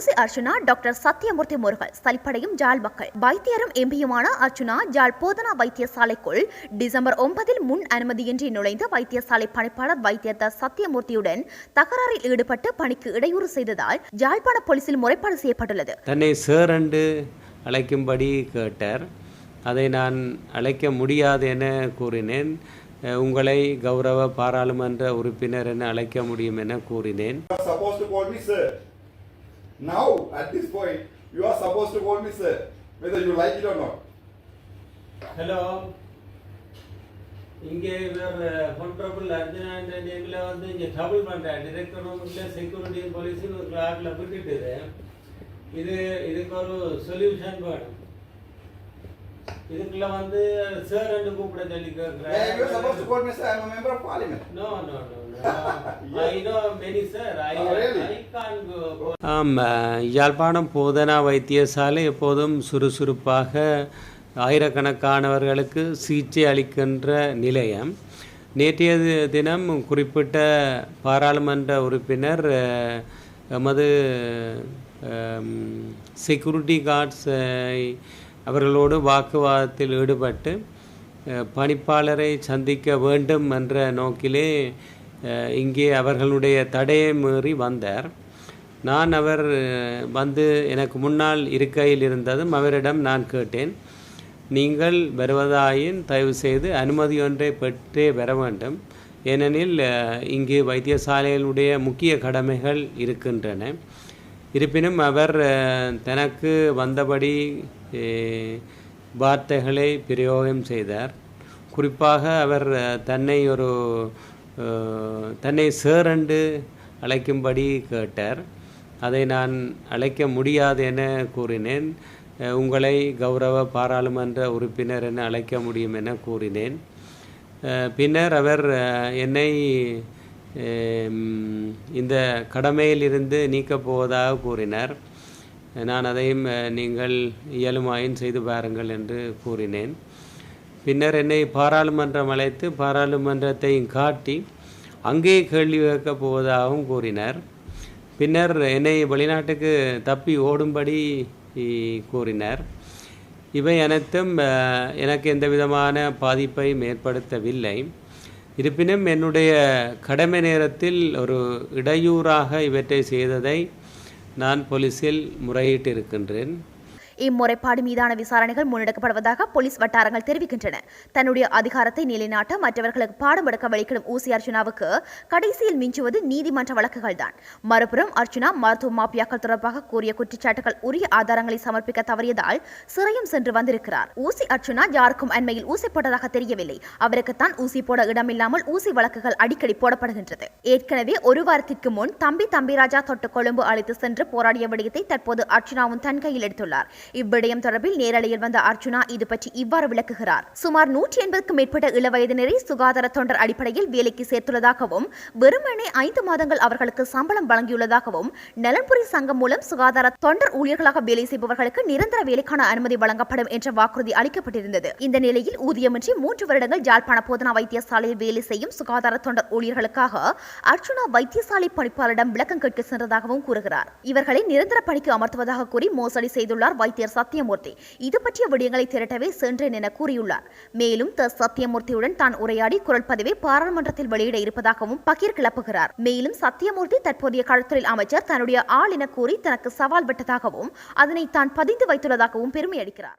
ஊசி அர்ச்சுனா டாக்டர் சத்யமூர்த்தி முருகல் சலிப்படையும் ஜாழ் மக்கள். வைத்தியரும் எம்பியுமான அர்ச்சுனா ஜாழ் போதனா வைத்தியசாலைக்குள் டிசம்பர் ஒன்பதில் முன் அனுமதியின்றி நுழைந்த வைத்தியசாலை பணிப்பாளர் வைத்தியர் த சத்யமூர்த்தியுடன் தகராறில் ஈடுபட்டு பணிக்கு இடையூறு செய்ததால் ஜாழ்ப்பாண போலீசில் முறைப்பாடு செய்யப்பட்டுள்ளது. தன்னை சேர் என்று அழைக்கும்படி கேட்டார். அதை நான் அழைக்க முடியாது என கூறினேன். உங்களை கௌரவ பாராளுமன்ற உறுப்பினர் என அழைக்க முடியும் என கூறினேன். Now, at this point, you are supposed to call me sir, whether you like it or not. Hello இங்கே இவர் ஹொன்ரபுள் அர்ஜுனா என்ற நேமில் வந்து இங்கே ட்ரபிள் பண்ணுறேன் டிரெக்டர் ரூமில் செக்யூரிட்டி போலீஸுன்னு ஒரு கிளாக்கில் விட்டுட்டு இது இதுக்கு ஒரு சொல்யூஷன் வேணும் இதுக்குள்ள வந்து சார் ரெண்டு கூப்பிட சொல்லி கேட்குறேன். No no no I know many sir I? I can Yazhpanam போதனா வைத்தியசாலை எப்போதும் சுறுசுறுப்பாக ஆயிரக்கணக்கானவர்களுக்கு சிகிச்சை அளிக்கின்ற நிலையம். நேற்றைய தினம் குறிப்பிட்ட பாராளுமன்ற உறுப்பினர் எமது செக்யூரிட்டி கார்ட்ஸ் அவர்களோடு வாக்குவாதத்தில் ஈடுபட்டு பணிப்பாளரை சந்திக்க வேண்டும் என்ற நோக்கிலே இங்கே அவர்களுடைய தடையை மீறி வந்தார். நான் அவர் வந்து எனக்கு முன்னால் இருக்கையில் இருந்ததும் அவரிடம் நான் கேட்டேன் நீங்கள் வருவதாயின் தயவு செய்து அனுமதி ஒன்றை பெற்றே வர வேண்டும். ஏனெனில் இங்கு வைத்தியசாலைகளுடைய முக்கிய கடமைகள் இருக்கின்றன. இருப்பினும் அவர் தனக்கு வந்தபடி வார்த்தைகளை பிரயோகம் செய்தார். குறிப்பாக அவர் தன்னை ஒரு தன்னை சேரண்டு அழைக்கும்படி கேட்டார். அதை நான் அழைக்க முடியாது என கூறினேன். உங்களை கௌரவ பாராளுமன்ற உறுப்பினர் என அழைக்க முடியும் என கூறினேன். பின்னர் அவர் என்னை இந்த கடமையிலிருந்து நீக்கப் போவதாக கூறினார். நான் அதையும் நீங்கள் இயலுமாயின் செய்து பாருங்கள் என்று கூறினேன். பின்னர் என்னை பாராளுமன்றம் அழைத்து பாராளுமன்றத்தையும் காட்டி அங்கே கேள்வி கேட்கப் போவதாகவும் கூறினார். பின்னர் என்னை வெளிநாட்டுக்கு தப்பி ஓடும்படி கூறினார். இவை அனைத்தும் எனக்கு எந்த விதமான பாதிப்பையும் ஏற்படுத்தவில்லை. இருப்பினும் என்னுடைய கடமை நேரத்தில் ஒரு இடையூறாக இவற்றை செய்ததை நான் போலீஸில் முறையிட்டிருக்கின்றேன். இம்முறைப்பாடு மீதான விசாரணைகள் முன்னெடுக்கப்படுவதாக போலீஸ் வட்டாரங்கள் தெரிவிக்கின்றன. தன்னுடைய அதிகாரத்தை நிலைநாட்ட மற்றவர்களுக்கு பாடம் எடுக்க வழிக்கிடும் ஊசி அர்ஜுனாவுக்கு கடைசியில் மிஞ்சுவது நீதிமன்ற வழக்குகள் தான் மறுபுறம் அர்ச்சுனா மருத்துவ மாபியாக்கள் தொடர்பாக கூறிய குற்றச்சாட்டுகள் உரிய ஆதாரங்களை சமர்ப்பிக்க தவறியதால் சிறையும் சென்று வந்திருக்கிறார். ஊசி அர்ச்சுனா யாருக்கும் அண்மையில் ஊசி போட்டதாக தெரியவில்லை. அவருக்குத்தான் ஊசி போட இடமில்லாமல் ஊசி வழக்குகள் அடிக்கடி போடப்படுகின்றது. ஏற்கனவே ஒரு வாரத்திற்கு முன் தம்பி தம்பிராஜா தொட்டு கொழும்பு அழைத்து சென்று போராடிய விடயத்தை தற்போது அர்ச்சுனாவும் தன் கையில் எடுத்துள்ளார். இவ்விடயம் தொடர்பில் நேரலையில் வந்த அர்ஜுனா இது பற்றி இவ்வாறு விளக்குகிறார். சுமார் நூற்றி எண்பதுக்கும் மேற்பட்ட இளவயதினரை சுகாதார தொண்டர் அடிப்படையில் வேலைக்கு சேர்த்துள்ளதாகவும் வெறுமனே ஐந்து மாதங்கள் அவர்களுக்கு சம்பளம் வழங்கியுள்ளதாகவும் நலன்புரி சங்கம் மூலம் சுகாதார தொண்டர் ஊழியர்களாக வேலை செய்பவர்களுக்கு நிரந்தர வேலைக்கான அனுமதி வழங்கப்படும் என்ற வாக்குறுதி அளிக்கப்பட்டிருந்தது. இந்த நிலையில் ஊதியமின்றி மூன்று வருடங்கள் ஜாழ்ப்பாண போதனா வைத்தியசாலையில் வேலை செய்யும் சுகாதார தொண்டர் ஊழியர்களுக்காக அர்ச்சுனா வைத்தியசாலை பணிப்பாளரிடம் விளக்கம் கேட்க சென்றதாகவும் கூறுகிறார். இவர்களை நிரந்தர பணிக்கு அமர்த்துவதாக கூறி மோசடி செய்துள்ளார் ஆசிரியர் சத்தியமூர்த்தி. இது பற்றிய விடயங்களை திரட்டவே சென்றேன் என கூறியுள்ளார். மேலும் த. சத்தியமூர்த்தியுடன் தான் உரையாடி குரல் பதிவை பாராளுமன்றத்தில் வெளியிட இருப்பதாகவும் பகீர் கிளப்புகிறார். மேலும் சத்தியமூர்த்தி தற்போதைய கடற்தொழில் அமைச்சர் தன்னுடைய ஆள் என கூறி தனக்கு சவால் விட்டதாகவும் அதனை தான் பதிந்து வைத்துள்ளதாகவும் பெருமை அளிக்கிறார்